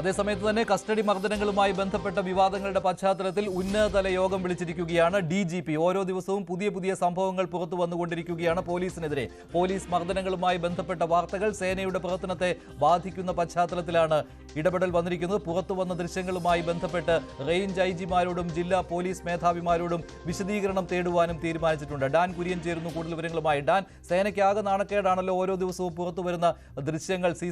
അതേസമയത്ത് തന്നെ കസ്റ്റഡി മർദ്ദനങ്ങളുമായി ബന്ധപ്പെട്ട വിവാദങ്ങളുടെ പശ്ചാത്തലത്തിൽ ഉന്നതതല യോഗം വിളിച്ചിരിക്കുകയാണ് ഡി ഓരോ ദിവസവും പുതിയ പുതിയ സംഭവങ്ങൾ പുറത്തു വന്നുകൊണ്ടിരിക്കുകയാണ് പോലീസിനെതിരെ. പോലീസ് മർദ്ദനങ്ങളുമായി ബന്ധപ്പെട്ട വാർത്തകൾ സേനയുടെ പ്രവർത്തനത്തെ ബാധിക്കുന്ന പശ്ചാത്തലത്തിലാണ് ഇടപെടൽ വന്നിരിക്കുന്നത്. പുറത്തു വന്ന ദൃശ്യങ്ങളുമായി ബന്ധപ്പെട്ട് റേഞ്ച് ഐ ജിമാരോടും ജില്ലാ പോലീസ് മേധാവിമാരോടും വിശദീകരണം തേടുവാനും തീരുമാനിച്ചിട്ടുണ്ട്. ഡാൻ കുര്യൻ ചേരുന്നു കൂടുതൽ വിവരങ്ങളുമായി. ഡാൻ സേനയ്ക്കാകെ നാണക്കേടാണല്ലോ ഓരോ ദിവസവും പുറത്തു വരുന്ന ദൃശ്യങ്ങൾ സി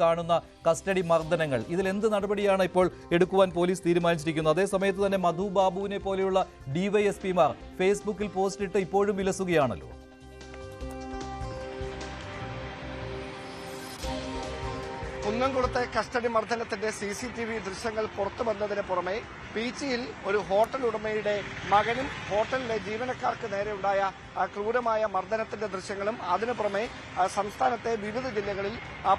കാണുന്ന കസ്റ്റഡി മർദ്ദനങ്ങൾ. ഇതിൽ എന്ത് നടപടിയാണ് ഇപ്പോൾ എടുക്കുവാൻ പോലീസ് തീരുമാനിച്ചിരിക്കുന്നത്? അതേസമയത്ത് തന്നെ മധു ബാബുവിനെ പോലെയുള്ള ഡിവൈഎസ്പിമാർ ഫേസ്ബുക്കിൽ പോസ്റ്റ് ഇട്ട് ഇപ്പോഴും വിലസുകയാണല്ലോ. കുന്നംകുളത്തെ കസ്റ്റഡി മർദ്ദനത്തിന്റെ സി സി ടി വി ദൃശ്യങ്ങൾ പുറത്തു വന്നതിന് പുറമെ പീച്ചിയിൽ ഒരു ഹോട്ടൽ ഉടമയുടെ മകനും ഹോട്ടലിലെ ജീവനക്കാർക്ക് നേരെയുണ്ടായ ക്രൂരമായ മർദ്ദനത്തിന്റെ ദൃശ്യങ്ങളും അതിനു പുറമെ സംസ്ഥാനത്തെ വിവിധ ജില്ലകളിൽ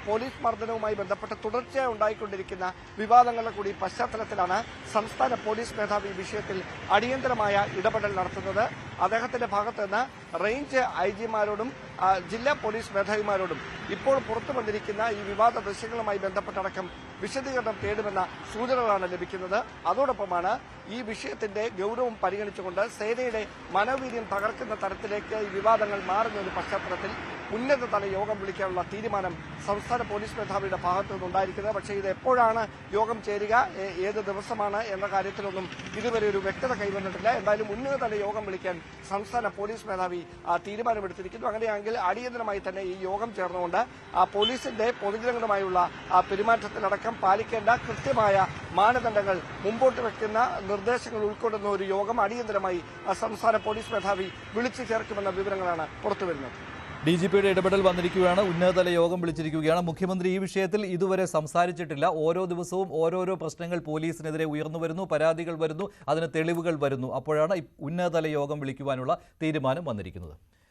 പോലീസ് മർദ്ദനവുമായി ബന്ധപ്പെട്ട് തുടർച്ചയായി ഉണ്ടായിക്കൊണ്ടിരിക്കുന്ന വിവാദങ്ങളുടെ കൂടി പശ്ചാത്തലത്തിലാണ് സംസ്ഥാന പോലീസ് മേധാവി വിഷയത്തിൽ അടിയന്തരമായ ഇടപെടൽ നടത്തുന്നത്. അദ്ദേഹത്തിന്റെ ഭാഗത്ത് നിന്ന് റേഞ്ച് ഐ ജിമാരോടും ജില്ലാ പോലീസ് മേധാവിമാരോടും ഇപ്പോൾ പുറത്തു വന്നിരിക്കുന്ന ഈ വിവാദ ദൃശ്യങ്ങളുമായി ബന്ധപ്പെട്ടടക്കം വിശദീകരണം തേടുമെന്ന സൂചനകളാണ് ലഭിക്കുന്നത്. അതോടൊപ്പമാണ് ഈ വിഷയത്തിന്റെ ഗൌരവം പരിഗണിച്ചുകൊണ്ട് സേനയുടെ മനോവീര്യം തകർക്കുന്ന തരത്തിലേക്ക് ഈ വിവാദങ്ങൾ മാറുന്ന ഒരു പശ്ചാത്തലത്തിൽ ഉന്നതതല യോഗം വിളിക്കാനുള്ള തീരുമാനം സംസ്ഥാന പോലീസ് മേധാവിയുടെ ഭാഗത്തു നിന്നുണ്ടായിരിക്കുന്നത്. പക്ഷേ ഇത് എപ്പോഴാണ് യോഗം ചേരുക? ഏത് ദിവസമാണ് എന്ന കാര്യത്തിലൊന്നും ഇതുവരെ ഒരു വ്യക്തത കൈവന്നിട്ടില്ല. എന്തായാലും ഉന്നതതല യോഗം വിളിക്കാൻ സംസ്ഥാന പോലീസ് മേധാവി തീരുമാനമെടുത്തിരിക്കുന്നു. അങ്ങനെയാണെങ്കിൽ അടിയന്തരമായി തന്നെ ഈ യോഗം ചേർന്നുകൊണ്ട് പോലീസിന്റെ പൊതുജനങ്ങളുമായുള്ള പെരുമാറ്റത്തിലടക്കം പാലിക്കേണ്ട കൃത്യമായ മാനദണ്ഡങ്ങൾ മുമ്പോട്ട് വയ്ക്കുന്ന നിർദ്ദേശങ്ങൾ ഉൾക്കൊള്ളുന്ന ഒരു യോഗം അടിയന്തരമായി സംസ്ഥാന പോലീസ് മേധാവി വിളിച്ചു ചേർക്കുമെന്ന വിവരങ്ങളാണ് പുറത്തുവരുന്നത്. ഡി ജി പിയുടെ ഇടപെടൽ വന്നിരിക്കുകയാണ്. ഉന്നതതല യോഗം വിളിച്ചിരിക്കുകയാണ്. മുഖ്യമന്ത്രി ഈ വിഷയത്തിൽ ഇതുവരെ സംസാരിച്ചിട്ടില്ല. ഓരോ ദിവസവും ഓരോരോ പ്രശ്നങ്ങൾ പോലീസിനെതിരെ ഉയർന്നു വരുന്നു പരാതികൾ വരുന്നു അതിന് തെളിവുകൾ വരുന്നു. അപ്പോഴാണ് ഉന്നതതല യോഗം വിളിക്കുവാനുള്ള തീരുമാനം വന്നിരിക്കുന്നത്.